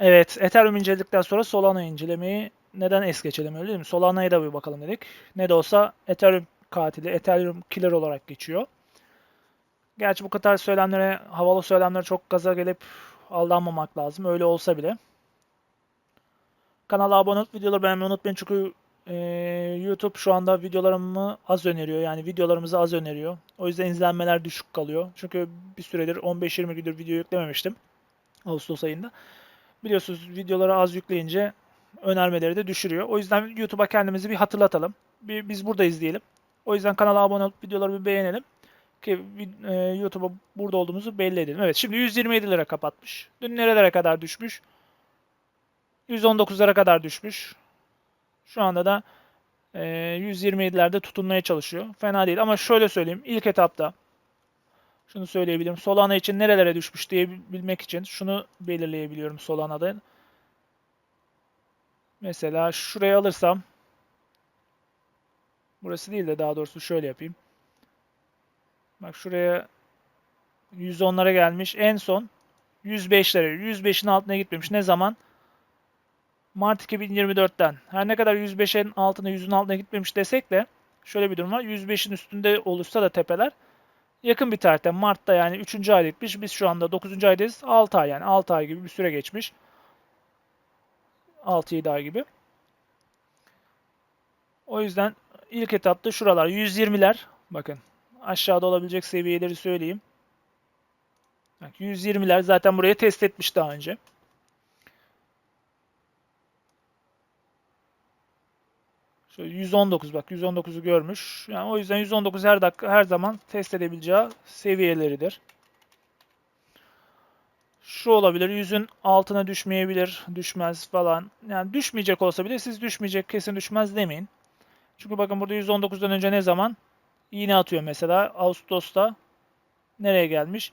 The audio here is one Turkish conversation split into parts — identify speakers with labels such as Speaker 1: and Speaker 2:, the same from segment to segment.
Speaker 1: Evet, Ethereum inceledikten sonra Solana incelemeyi neden es geçelim öyle değil mi? Solana'ya da bir bakalım dedik. Ne de olsa Ethereum katili, Ethereum killer olarak geçiyor. Gerçi bu kadar söylemlere, havalı söylemlere çok gaza gelip aldanmamak lazım. Öyle olsa bile. Kanala abone olup videoları beğenmeyi unutmayın çünkü e, YouTube şu anda videolarımı az öneriyor. Yani videolarımızı az öneriyor. O yüzden izlenmeler düşük kalıyor. Çünkü bir süredir 15-20 gündür video yüklememiştim. Ağustos ayında. Biliyorsunuz videoları az yükleyince önermeleri de düşürüyor. O yüzden YouTube'a kendimizi bir hatırlatalım. Bir, biz buradayız diyelim. O yüzden kanala abone olup videoları bir beğenelim. Ki e, YouTube'a burada olduğumuzu belli edelim. Evet şimdi 127 lira kapatmış. Dün nerelere kadar düşmüş? 119'lara kadar düşmüş. Şu anda da e, 127'lerde tutunmaya çalışıyor. Fena değil ama şöyle söyleyeyim. İlk etapta şunu söyleyebilirim. Solana için nerelere düşmüş diye bilmek için şunu belirleyebiliyorum Solana'da. Mesela şuraya alırsam burası değil de daha doğrusu şöyle yapayım. Bak şuraya 110'lara gelmiş. En son 105'lere. 105'in altına gitmemiş. Ne zaman? Mart 2024'ten. Her ne kadar 105'in altına 100'ün altına gitmemiş desek de şöyle bir durum var. 105'in üstünde olursa da tepeler yakın bir tarihte Mart'ta yani 3. ay gitmiş. Biz şu anda 9. aydayız. 6 ay yani 6 ay gibi bir süre geçmiş. 6-7 ay gibi. O yüzden ilk etapta şuralar 120'ler bakın aşağıda olabilecek seviyeleri söyleyeyim. Bak 120'ler zaten buraya test etmiş daha önce. Şöyle 119 bak 119'u görmüş. Yani o yüzden 119 her dakika her zaman test edebileceği seviyeleridir. Şu olabilir. Yüzün altına düşmeyebilir. Düşmez falan. Yani düşmeyecek olsa bile siz düşmeyecek kesin düşmez demeyin. Çünkü bakın burada 119'dan önce ne zaman? iğne atıyor mesela. Ağustos'ta nereye gelmiş?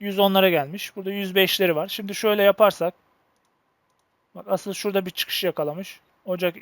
Speaker 1: 110'lara gelmiş. Burada 105'leri var. Şimdi şöyle yaparsak bak asıl şurada bir çıkış yakalamış. Ocak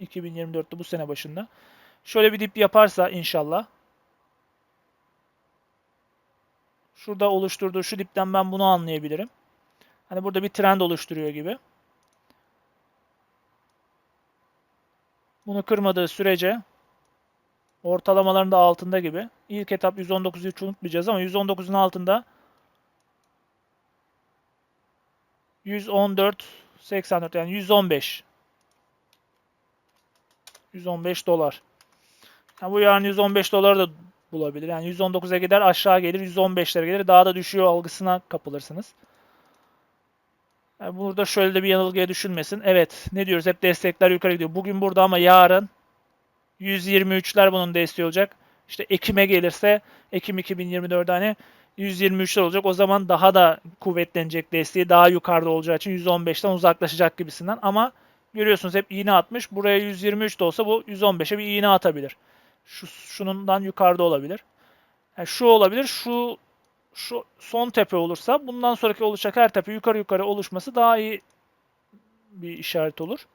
Speaker 1: 2024'te bu sene başında. Şöyle bir dip yaparsa inşallah şurada oluşturduğu şu dipten ben bunu anlayabilirim. Hani burada bir trend oluşturuyor gibi. Bunu kırmadığı sürece ortalamaların da altında gibi. İlk etap 119'u hiç unutmayacağız ama 119'un altında 114 84 yani 115 115 dolar. Yani bu yarın 115 dolar da bulabilir. Yani 119'a gider aşağı gelir 115'lere gelir daha da düşüyor algısına kapılırsınız. Yani burada şöyle de bir yanılgıya düşünmesin. Evet ne diyoruz hep destekler yukarı gidiyor. Bugün burada ama yarın 123'ler bunun desteği olacak. İşte Ekim'e gelirse Ekim 2024'de hani 123'ler olacak. O zaman daha da kuvvetlenecek desteği daha yukarıda olacağı için 115'ten uzaklaşacak gibisinden. Ama görüyorsunuz hep iğne atmış. Buraya 123 de olsa bu 115'e bir iğne atabilir. Şu, şunundan yukarıda olabilir. Yani şu olabilir. Şu şu son tepe olursa bundan sonraki oluşacak her tepe yukarı yukarı oluşması daha iyi bir işaret olur.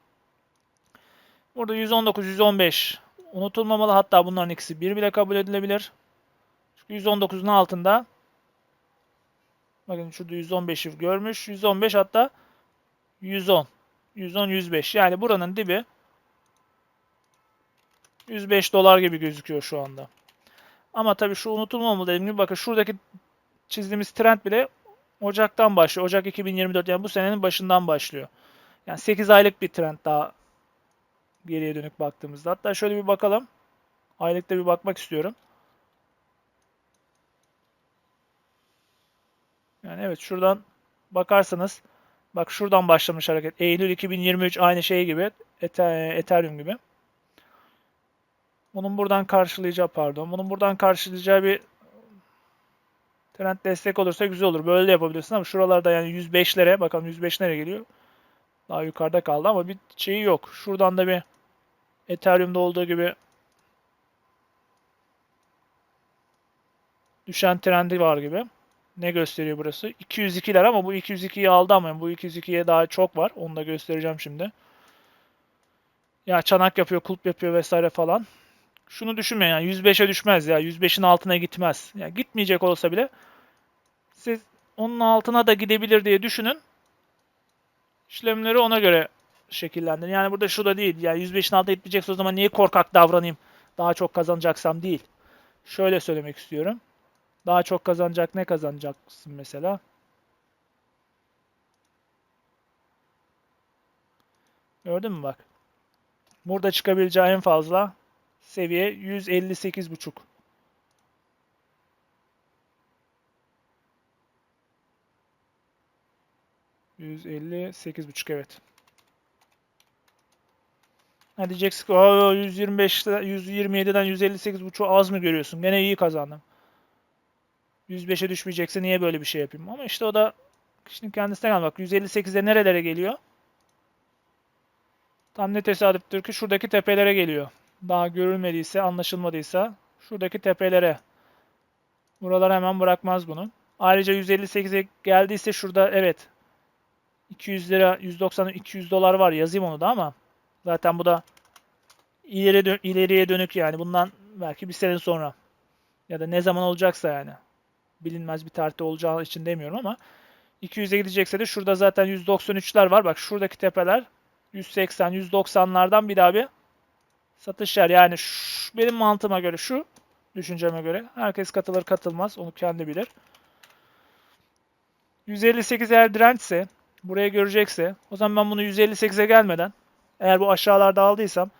Speaker 1: Burada 119, 115 unutulmamalı. Hatta bunların ikisi bir bile kabul edilebilir. Çünkü 119'un altında bakın şurada 115'i görmüş. 115 hatta 110. 110, 105. Yani buranın dibi 105 dolar gibi gözüküyor şu anda. Ama tabii şu unutulmamalı dediğim gibi bakın şuradaki çizdiğimiz trend bile Ocak'tan başlıyor. Ocak 2024 yani bu senenin başından başlıyor. Yani 8 aylık bir trend daha geriye dönük baktığımızda. Hatta şöyle bir bakalım. Aylıkta bir bakmak istiyorum. Yani evet şuradan bakarsanız bak şuradan başlamış hareket. Eylül 2023 aynı şey gibi. Ethereum gibi. Bunun buradan karşılayacağı pardon. Bunun buradan karşılayacağı bir trend destek olursa güzel olur. Böyle de yapabilirsin ama şuralarda yani 105'lere bakalım 105 nereye geliyor? Daha yukarıda kaldı ama bir şeyi yok. Şuradan da bir Ethereum'da olduğu gibi düşen trendi var gibi. Ne gösteriyor burası? 202'ler ama bu 202'yi aldı ama bu 202'ye daha çok var. Onu da göstereceğim şimdi. Ya çanak yapıyor, kulp yapıyor vesaire falan. Şunu düşünmeyin yani 105'e düşmez ya. 105'in altına gitmez. Yani gitmeyecek olsa bile siz onun altına da gidebilir diye düşünün. İşlemleri ona göre şekillendirin. Yani burada şu değil. Yani 105'in altına gitmeyecekse o zaman niye korkak davranayım? Daha çok kazanacaksam değil. Şöyle söylemek istiyorum. Daha çok kazanacak ne kazanacaksın mesela? Gördün mü bak? Burada çıkabileceği en fazla seviye 158.5. %58.5 evet. Ha diyeceksin ki 125'ten 127'den 158.5 az mı görüyorsun? Gene iyi kazandım. 105'e düşmeyecekse niye böyle bir şey yapayım? Ama işte o da kişinin kendisine gel bak 158'e nerelere geliyor? Tam ne tesadüftür ki şuradaki tepelere geliyor. Daha görülmediyse, anlaşılmadıysa şuradaki tepelere. Buralar hemen bırakmaz bunu. Ayrıca 158'e geldiyse şurada evet 200 lira 190 200 dolar var yazayım onu da ama zaten bu da ileri dön ileriye dönük yani bundan belki bir sene sonra ya da ne zaman olacaksa yani bilinmez bir tarihte olacağı için demiyorum ama 200'e gidecekse de şurada zaten 193'ler var. Bak şuradaki tepeler 180 190'lardan bir bir satış yer. Yani şu, benim mantığıma göre şu düşünceme göre herkes katılır katılmaz onu kendi bilir. 158 eğer dirençse buraya görecekse o zaman ben bunu 158'e gelmeden eğer bu aşağılarda aldıysam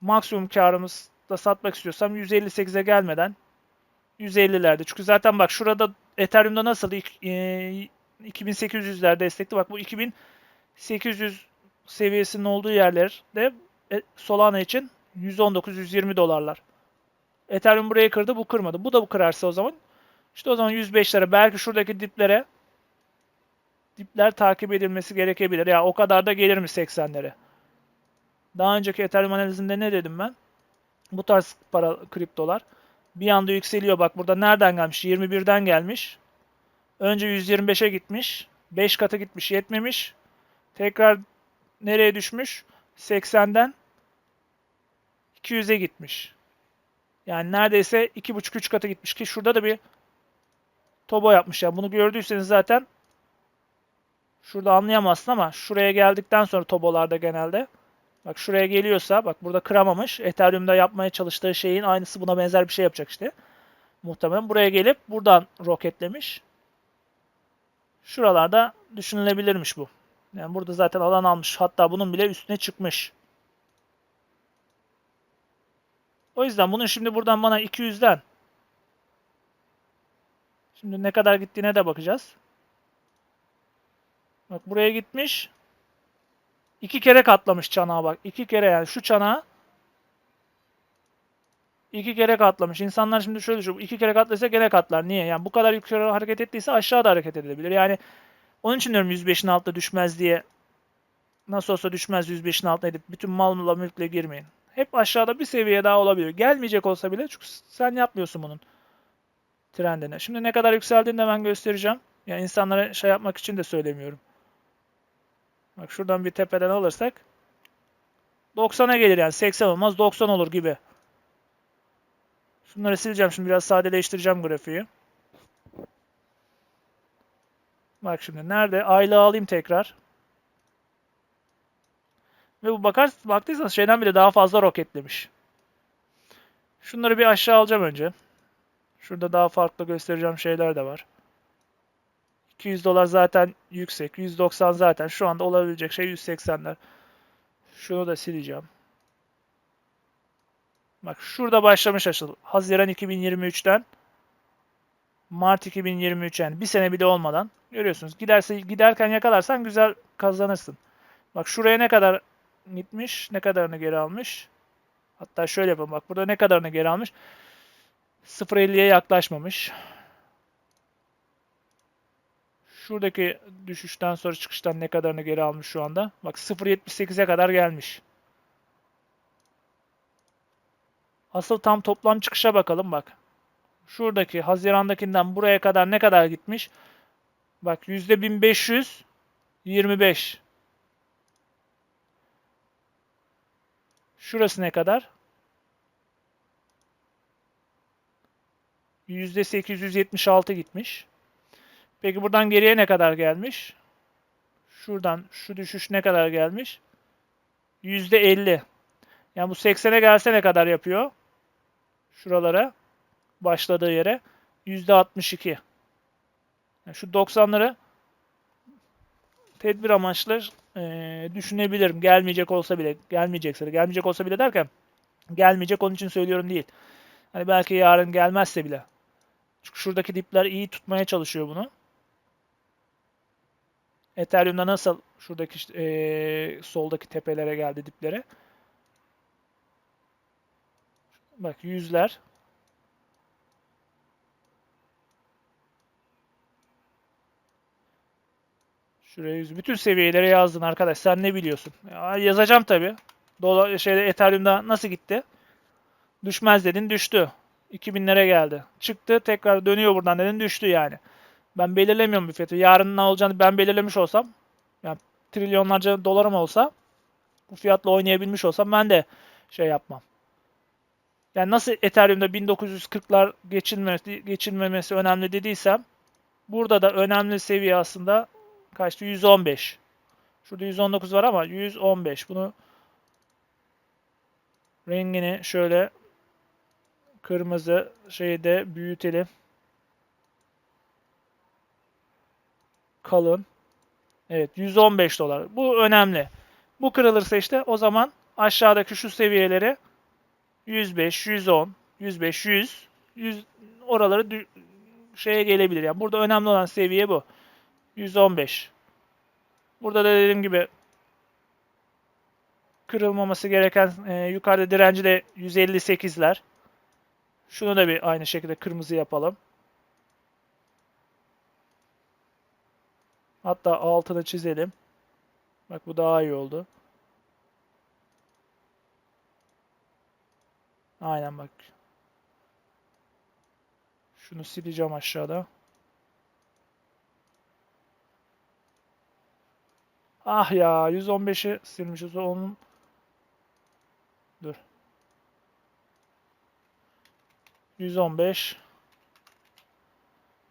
Speaker 1: maksimum karımızda satmak istiyorsam 158'e gelmeden 150'lerde. Çünkü zaten bak şurada Ethereum'da nasıl 2800'ler destekli. Bak bu 2800 seviyesinin olduğu yerlerde e, Solana için 119-120 dolarlar. Ethereum burayı kırdı, bu kırmadı. Bu da bu kırarsa o zaman işte o zaman 105'lere belki şuradaki diplere dipler takip edilmesi gerekebilir. Ya o kadar da gelir mi 80'lere? Daha önceki Ethereum analizinde ne dedim ben? Bu tarz para kriptolar bir anda yükseliyor. Bak burada nereden gelmiş? 21'den gelmiş. Önce 125'e gitmiş. 5 katı gitmiş yetmemiş. Tekrar nereye düşmüş? 80'den 200'e gitmiş. Yani neredeyse 2,5-3 katı gitmiş ki şurada da bir tobo yapmış. Yani bunu gördüyseniz zaten şurada anlayamazsın ama şuraya geldikten sonra tobolarda genelde bak şuraya geliyorsa bak burada kıramamış. Ethereum'da yapmaya çalıştığı şeyin aynısı buna benzer bir şey yapacak işte. Muhtemelen buraya gelip buradan roketlemiş. Şuralarda düşünülebilirmiş bu. Yani burada zaten alan almış. Hatta bunun bile üstüne çıkmış. O yüzden bunun şimdi buradan bana 200'den Şimdi ne kadar gittiğine de bakacağız. Bak buraya gitmiş. İki kere katlamış çanağa bak. İki kere yani şu çanağı iki kere katlamış. İnsanlar şimdi şöyle düşünüyor. İki kere katlaysa gene katlar. Niye? Yani bu kadar yukarı hareket ettiyse aşağıda hareket edebilir. Yani onun için diyorum 105'in altında düşmez diye. Nasıl olsa düşmez 105'in altına edip bütün mal mülkle girmeyin. Hep aşağıda bir seviye daha olabilir. Gelmeyecek olsa bile çünkü sen yapmıyorsun bunun trendine. Şimdi ne kadar yükseldiğini de ben göstereceğim. Yani insanlara şey yapmak için de söylemiyorum. Bak şuradan bir tepeden alırsak 90'a gelir yani 80 olmaz 90 olur gibi. Şunları sileceğim şimdi biraz sadeleştireceğim grafiği. Bak şimdi nerede? Aylığı alayım tekrar. Ve bu bakar, baktıysanız şeyden bile daha fazla roketlemiş. Şunları bir aşağı alacağım önce. Şurada daha farklı göstereceğim şeyler de var. 200 dolar zaten yüksek. 190 zaten. Şu anda olabilecek şey 180'ler. Şunu da sileceğim. Bak şurada başlamış açıl. Haziran 2023'ten Mart 2023 yani bir sene bile olmadan görüyorsunuz. Giderse giderken yakalarsan güzel kazanırsın. Bak şuraya ne kadar gitmiş, ne kadarını geri almış. Hatta şöyle yapalım bak burada ne kadarını geri almış. 0.50'ye yaklaşmamış. Şuradaki düşüşten sonra çıkıştan ne kadarını geri almış şu anda. Bak 0.78'e kadar gelmiş. Asıl tam toplam çıkışa bakalım bak. Şuradaki Haziran'dakinden buraya kadar ne kadar gitmiş? Bak %1525. Şurası ne kadar? %876 gitmiş. Peki buradan geriye ne kadar gelmiş? Şuradan şu düşüş ne kadar gelmiş? %50. Yani bu 80'e gelse ne kadar yapıyor? Şuralara başladığı yere %62. Yani şu 90'ları tedbir amaçlı e, düşünebilirim. Gelmeyecek olsa bile, gelmeyecekse gelmeyecek olsa bile derken gelmeyecek onun için söylüyorum değil. Hani belki yarın gelmezse bile. Çünkü şuradaki dipler iyi tutmaya çalışıyor bunu. Ethereum'da nasıl şuradaki e, soldaki tepelere geldi diplere. Bak yüzler. Şuraya yüz. Bütün seviyelere yazdın arkadaş. Sen ne biliyorsun? Ya, yazacağım tabi. Dolar şeyde Ethereum'da nasıl gitti? Düşmez dedin düştü. 2000'lere geldi. Çıktı tekrar dönüyor buradan dedin düştü yani. Ben belirlemiyorum bir fiyatı. Yarın ne olacağını ben belirlemiş olsam yani trilyonlarca dolarım olsa bu fiyatla oynayabilmiş olsam ben de şey yapmam. Yani nasıl Ethereum'da 1940'lar geçilmemesi, geçilmemesi önemli dediysem burada da önemli seviye aslında kaçtı? 115. Şurada 119 var ama 115. Bunu rengini şöyle kırmızı şeyde büyütelim. Kalın. Evet 115 dolar. Bu önemli. Bu kırılırsa işte o zaman aşağıdaki şu seviyeleri 105, 110, 105, 100, 100 oraları şeye gelebilir. Yani burada önemli olan seviye bu. 115. Burada da dediğim gibi kırılmaması gereken e, yukarıda direnci de 158'ler. Şunu da bir aynı şekilde kırmızı yapalım. Hatta altını çizelim. Bak bu daha iyi oldu. Aynen bak. Şunu sileceğim aşağıda. Ah ya 115'i silmişiz. Onun Dur. 115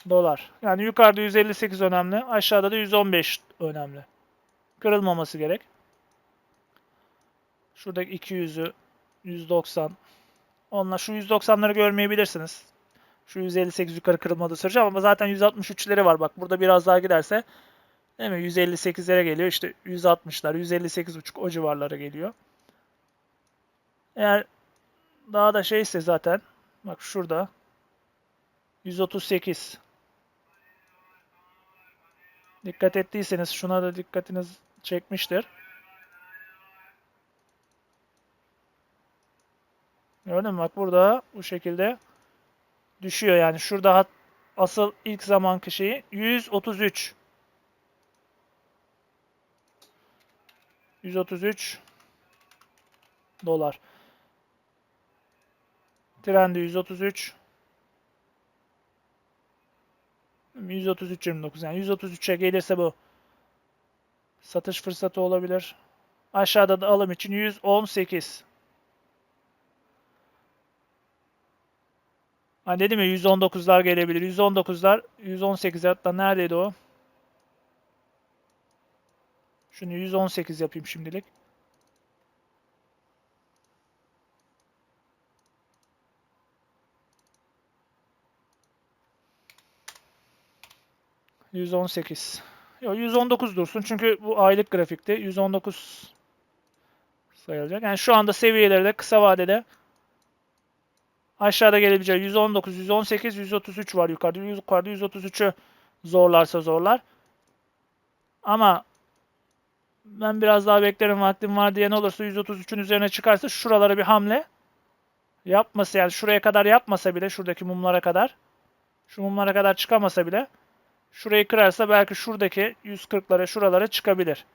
Speaker 1: dolar. Yani yukarıda 158 önemli. Aşağıda da 115 önemli. Kırılmaması gerek. Şuradaki 200'ü 190. Onunla şu 190'ları görmeyebilirsiniz. Şu 158 yukarı kırılmadığı sürece ama zaten 163'leri var. Bak burada biraz daha giderse değil mi? 158'lere geliyor. İşte 160'lar, 158,5 o civarlara geliyor. Eğer daha da şeyse zaten bak şurada 138 Dikkat ettiyseniz şuna da dikkatiniz çekmiştir. Gördün mü? Bak burada bu şekilde düşüyor yani. Şurada asıl ilk zamanki şeyi 133. 133 dolar. Trendi 133. 133.29 yani 133'e gelirse bu satış fırsatı olabilir. Aşağıda da alım için 118. Hani dedim ya 119'lar gelebilir. 119'lar 118 hatta neredeydi o? Şunu 118 yapayım şimdilik. 118. Yok 119 dursun çünkü bu aylık grafikte 119 sayılacak. Yani şu anda seviyelerde kısa vadede aşağıda gelebileceği 119, 118, 133 var yukarıda. Yukarıda 133'ü zorlarsa zorlar. Ama ben biraz daha beklerim vaktim var diye ne olursa 133'ün üzerine çıkarsa şuralara bir hamle yapması yani şuraya kadar yapmasa bile şuradaki mumlara kadar şu mumlara kadar çıkamasa bile Şurayı kırarsa belki şuradaki 140'lara şuralara çıkabilir.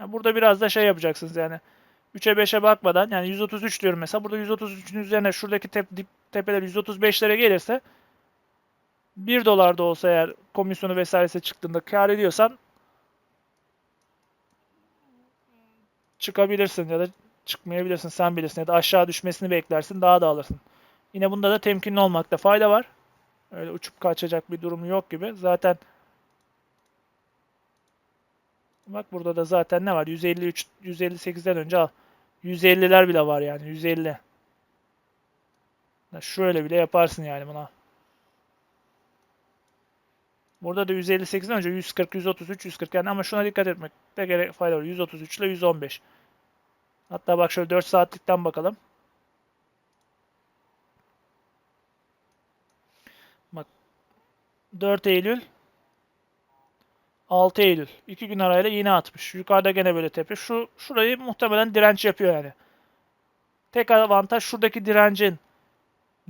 Speaker 1: Yani burada biraz da şey yapacaksınız yani. 3'e 5'e bakmadan yani 133 diyorum mesela. Burada 133'ün üzerine şuradaki tep dip, tepeler 135'lere gelirse 1 dolar da olsa eğer komisyonu vesairesi çıktığında kar ediyorsan çıkabilirsin ya da çıkmayabilirsin sen bilirsin ya da aşağı düşmesini beklersin daha da alırsın. Yine bunda da temkinli olmakta fayda var. Öyle uçup kaçacak bir durumu yok gibi. Zaten bak burada da zaten ne var? 153 158'den önce al. 150'ler bile var yani 150. Ya Şöyle bile yaparsın yani buna. Burada da 158'den önce 140, 133, 140 yani ama şuna dikkat etmekte gerek fayda var. 133 ile 115. Hatta bak şöyle 4 saatlikten bakalım. 4 Eylül 6 Eylül. 2 gün arayla yine atmış. Yukarıda gene böyle tepe. Şu şurayı muhtemelen direnç yapıyor yani. Tek avantaj şuradaki direncin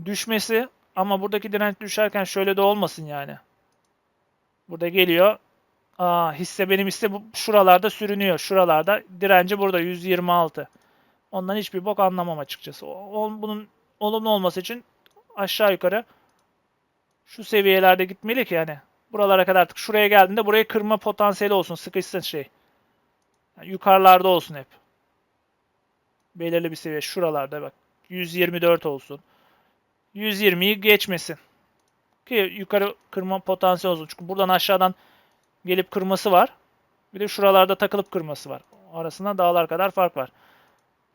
Speaker 1: düşmesi ama buradaki direnç düşerken şöyle de olmasın yani. Burada geliyor. Aa, hisse benim hisse bu şuralarda sürünüyor. Şuralarda direnci burada 126. Ondan hiçbir bok anlamam açıkçası. O- o- bunun olumlu olması için aşağı yukarı şu seviyelerde gitmeli ki yani. Buralara kadar artık şuraya geldiğinde burayı kırma potansiyeli olsun. Sıkışsın şey. Yani yukarılarda olsun hep. Belirli bir seviye. Şuralarda bak. 124 olsun. 120'yi geçmesin. Ki yukarı kırma potansiyeli olsun. Çünkü buradan aşağıdan gelip kırması var. Bir de şuralarda takılıp kırması var. Arasında dağlar kadar fark var.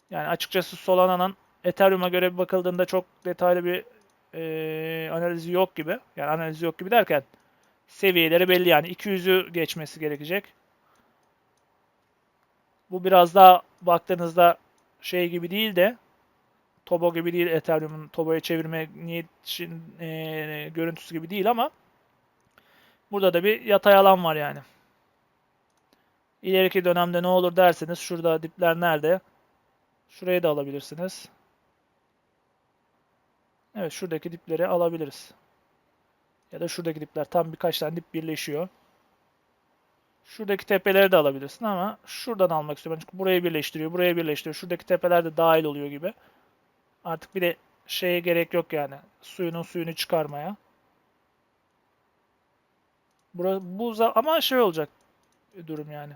Speaker 1: Yani açıkçası Solana'nın Ethereum'a göre bakıldığında çok detaylı bir eee, analizi yok gibi. Yani analizi yok gibi derken seviyeleri belli yani 200'ü geçmesi gerekecek. Bu biraz daha baktığınızda şey gibi değil de Tobo gibi değil Ethereum'un Tobo'ya çevirme niyet eee, görüntüsü gibi değil ama burada da bir yatay alan var yani. İleriki dönemde ne olur derseniz şurada dipler nerede? Şurayı da alabilirsiniz. Evet şuradaki dipleri alabiliriz. Ya da şuradaki dipler tam birkaç tane dip birleşiyor. Şuradaki tepeleri de alabilirsin ama şuradan almak istiyorum. Çünkü burayı birleştiriyor, burayı birleştiriyor. Şuradaki tepeler de dahil oluyor gibi. Artık bir de şeye gerek yok yani. Suyunun suyunu çıkarmaya. Bura, bu ama şey olacak durum yani.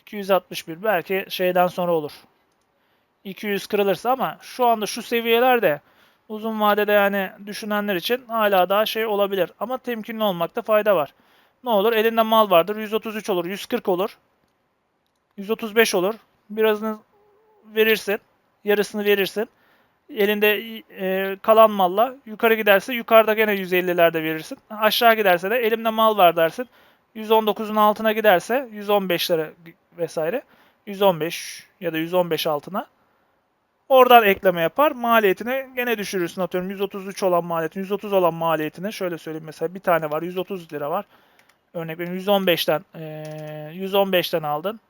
Speaker 1: 261 belki şeyden sonra olur. 200 kırılırsa ama şu anda şu seviyelerde uzun vadede yani düşünenler için hala daha şey olabilir. Ama temkinli olmakta fayda var. Ne olur? Elinde mal vardır. 133 olur, 140 olur. 135 olur. Birazını verirsin. Yarısını verirsin. Elinde e, kalan malla yukarı giderse yukarıda gene 150'lerde verirsin. Aşağı giderse de elimde mal var dersin. 119'un altına giderse 115'lere vesaire 115 ya da 115 altına oradan ekleme yapar. Maliyetini gene düşürürsün atıyorum 133 olan maliyetin 130 olan maliyetini şöyle söyleyeyim mesela bir tane var 130 lira var. Örnek veriyorum 115'ten eee 115'ten aldın.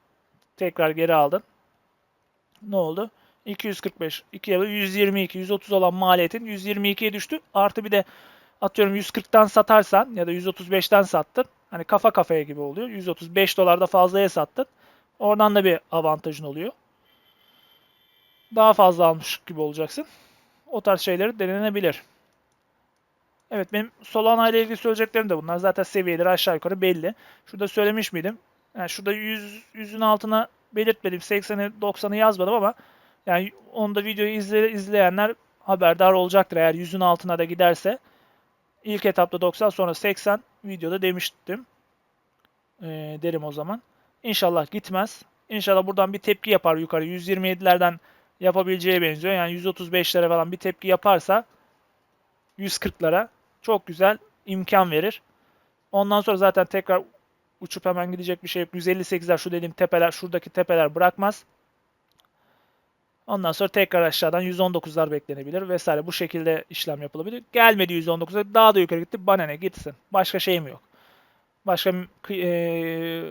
Speaker 1: Tekrar geri aldın. Ne oldu? 245, 2 ya da 122, 130 olan maliyetin 122'ye düştü. Artı bir de atıyorum 140'tan satarsan ya da 135'ten sattın. Hani kafa kafaya gibi oluyor. 135 dolar da fazlaya sattın. Oradan da bir avantajın oluyor. Daha fazla almış gibi olacaksın. O tarz şeyleri denenebilir. Evet benim Solana ile ilgili söyleyeceklerim de bunlar. Zaten seviyeleri aşağı yukarı belli. Şurada söylemiş miydim? Yani şurada 100, 100'ün altına belirtmedim. 80'i 90'ı yazmadım ama yani onda videoyu izle, izleyenler haberdar olacaktır eğer 100'ün altına da giderse. İlk etapta 90 sonra 80 videoda demiştim. Ee, derim o zaman. İnşallah gitmez. İnşallah buradan bir tepki yapar yukarı. 127'lerden yapabileceği benziyor. Yani 135'lere falan bir tepki yaparsa 140'lara çok güzel imkan verir. Ondan sonra zaten tekrar uçup hemen gidecek bir şey yok. 158'ler şu dediğim tepeler, şuradaki tepeler bırakmaz. Ondan sonra tekrar aşağıdan 119'lar beklenebilir vesaire. Bu şekilde işlem yapılabilir. Gelmedi 119'a daha da yukarı gitti. Bana ne gitsin. Başka şeyim yok. Başka e,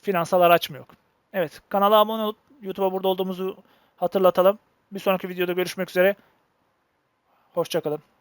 Speaker 1: finansal araçım yok. Evet kanala abone olup YouTube'a burada olduğumuzu hatırlatalım. Bir sonraki videoda görüşmek üzere. Hoşçakalın.